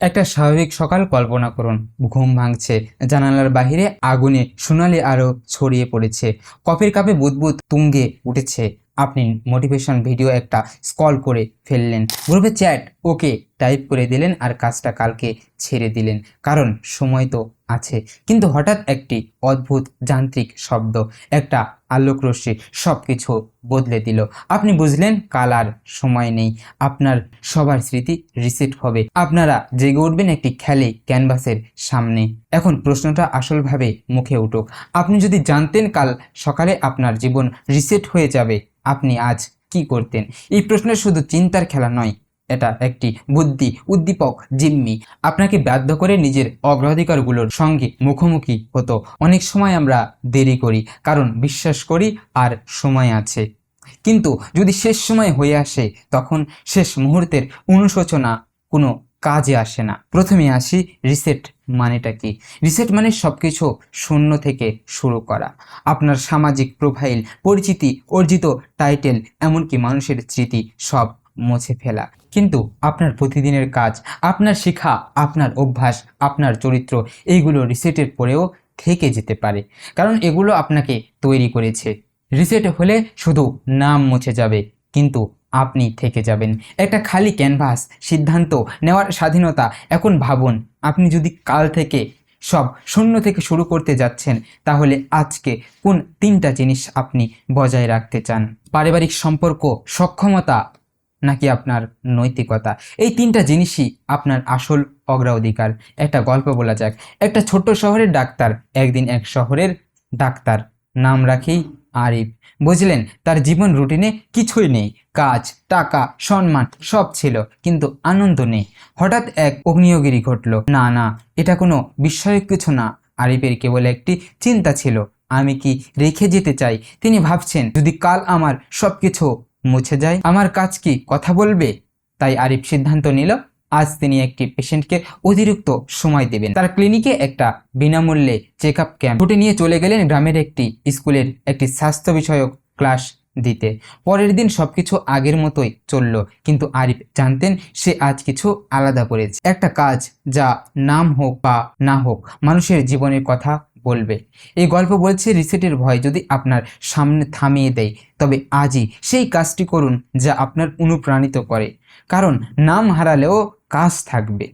একটা স্বাভাবিক সকাল কল্পনা করুন। ঘুম ভাঙছে, জানালার বাহিরে আগুনে সোনালি আরও ছড়িয়ে পড়েছে। কফির কাপে বুদবুদ তুঙ্গে উঠেছে। আপনি মোটিভেশন ভিডিও একটা স্কল করে ফেললেন। গ্রুপে চ্যাট ওকে টাইপ করে দিলেন আর কাজটা কালকে ছেড়ে দিলেন। কারণ সময় তো আছে। কিন্তু হঠাৎ একটি অদ্ভুত যান্ত্রিক শব্দ, একটা আলোকরশ্মি সব কিছু বদলে দিল। আপনি বুঝলেন, কাল আর সময় নেই। আপনার সবার স্মৃতি রিসেট হবে। আপনারা জেগে উঠবেন একটি খেলে ক্যানভাসের সামনে। এখন প্রশ্নটা আসলভাবে মুখে উঠুক। আপনি যদি জানতেন কাল সকালে আপনার জীবন রিসেট হয়ে যাবে, আপনি আজ কি করতেন? এই প্রশ্নের শুধু চিন্তার খেলা নয় এটা একটি বুদ্ধি, উদ্দীপক, জিম্মি। আপনাকে বাধ্য করে নিজের অগ্রাধিকারগুলোর সঙ্গে মুখোমুখি হতো। অনেক সময় আমরা দেরি করি, কারণ বিশ্বাস করি আর সময় আছে। কিন্তু যদি শেষ সময় হয়ে আসে, তখন শেষ মুহূর্তের অনুশোচনা কোনো কাজে আসে না। প্রথমে আসি রিসেট মানেটা কি? রিসেট মানে সব কিছু শূন্য থেকে শুরু করা। আপনার সামাজিক প্রোফাইল পরিচিতি, অর্জিত টাইটেল এমনকি মানুষের স্মৃতি সব মুছে ফেলা। কিন্তু আপনার প্রতিদিনের কাজ, আপনার শিক্ষা আপনার অভ্যাস, আপনার চরিত্র, এইগুলো রিসেটের পরেও থেকে যেতে পারে। কারণ এগুলো আপনাকে তৈরি করেছে। রিসেট হলে শুধু নাম মুছে যাবে, কিন্তু আপনি থেকে যাবেন। একটা খালি ক্যানভাস, সিদ্ধান্ত নেওয়ার স্বাধীনতা, এখন ভাবুন, আপনি যদি কাল থেকে সব শূন্য থেকে শুরু করতে যাচ্ছেন, তাহলে আজকে কোন তিনটা জিনিস আপনি বজায় রাখতে চান? পারিবারিক সম্পর্ক, সক্ষমতা নাকি আপনার নৈতিকতা? এই তিনটা জিনিসই আপনার আসল অগ্রাধিকার। একটা গল্প বলা যাক। একটা ছোট্ট শহরের ডাক্তার, একদিন এক শহরের ডাক্তার। নাম রাখেই আরিফ। বুঝলেন, তার জীবন রুটিনে কিছুই নেই। কাজ, টাকা, সম্মান, সব ছিল, কিন্তু আনন্দ নেই। হঠাৎ এক অগ্নিয়গিরি ঘটল। না না, এটা কোনো বিস্ময়ক কিছু না। আরিফের কেবল একটি চিন্তা ছিল। আমি কি রেখে যেতে চাই? তিনি ভাবছেন, যদি কাল আমার সব কিছু মুছে যায়। আমার কাজ কি কথা বলবে? তাই আরিফ সিদ্ধান্ত নিল, আজ তিনি একটি পেশেন্টকে অতিরিক্ত সময় দেবেন। তার ক্লিনিকে একটা বিনামূল্যে চেক আপ ক্যাম্প। ছুটে নিয়ে চলে গেলেন গ্রামের একটি স্কুলের একটি স্বাস্থ্য বিষয়ক ক্লাস দিতে। পরের দিন সবকিছু আগের মতোই চলল, কিন্তু আরিফ জানতেন সে আজ কিছু আলাদা করেছে। একটা কাজ যা নাম হোক বা না হোক, মানুষের জীবনের কথা বলবে। এই গল্প বলছে রিসেটের ভয় যদি আপনার সামনে থামিয়ে দেয়, তবে আজই সেই কাজটি করুন যা আপনার অনুপ্রাণিত করে। কারণ নাম হারালেও কাজ থাকবে।